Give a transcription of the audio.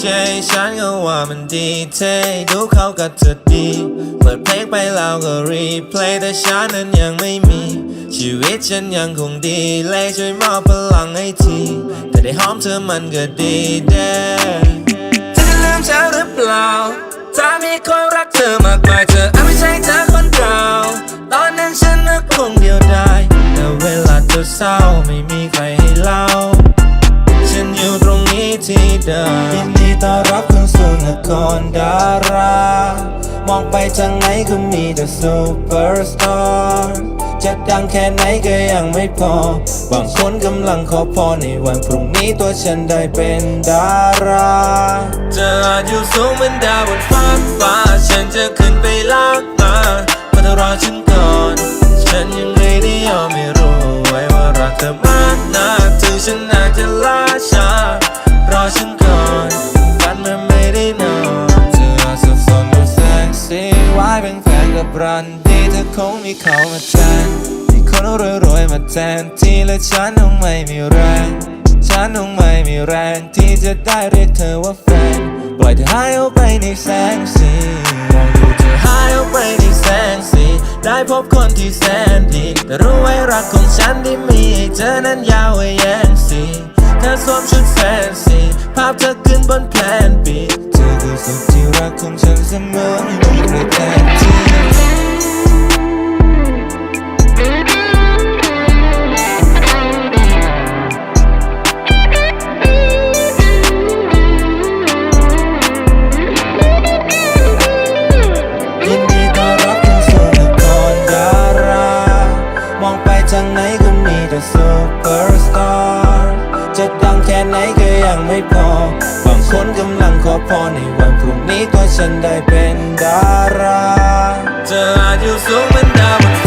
เจฉันก็ว่ามันดีเทดูเขากับเธอดี เปิดเพลงไปแล้วก็รีเพลย์แต่ฉันนั้นยังไม่มี ชีวิตฉันยังคงดีเลยช่วยมอบพลังให้ที แต่ได้หอมเธอมันก็ดีเด้เธอจะลืมฉันหรือเปล่า ถ้ามีคนรักเธอมากมายเธออาจไม่ใช่เธอคนเก่าตอนนั้นฉันนึกคงเดียวดายแต่เวลาเธอเศร้าไม่มีใครให้เล่า ฉันอยู่ตรงนี้ที่เดิม ต้อนรับเข้าสู่นครดารามองไปทางไหนก็มีแต่ซูเปอร์สตาร์จะดังแค่ไหนก็ยังไม่พอ บางคนกำลังขอพรในวันพรุ่งนี้ตัวฉันได้เป็นดาราเธอาจอยู่สูงเหมือนดาวบนฟ้าฟ้า ฉันจะขึ้นไปลากมามาเธอรอฉันก่อน ฉันยังไม่ได้ยอมไม่รู้ไว้ว่ารักเธอมากนักถึงฉันอาจจะลา กับรันดีเธอคงมีเขามาแทนมีคนรวยๆมาแทนที่และฉันคงไม่มีแรงฉันคงไม่มีแรงที่จะได้เรียกเธอว่าแฟน ปล่อยเธอหายออกไปในแสงสีมองดูเธอหายออกไปในแสงสีได้พบคนที่แสนดีแต่รู้ไว้รักของฉันที่มีให้เธอนั้นยาวไว้แย่งสีเธอสวมชุดแฟนซีภาพเธอขึ้นบนแพลนบีเธอคือสุดที่รักของฉันเสมอ จะดังแค่ไหนก็ยังไม่พอ บางคนกำลังขอพรในวันพรุ่งนี้ตัวฉันได้เป็นดารา จะอาจอยู่สูงเหมือนดาวบน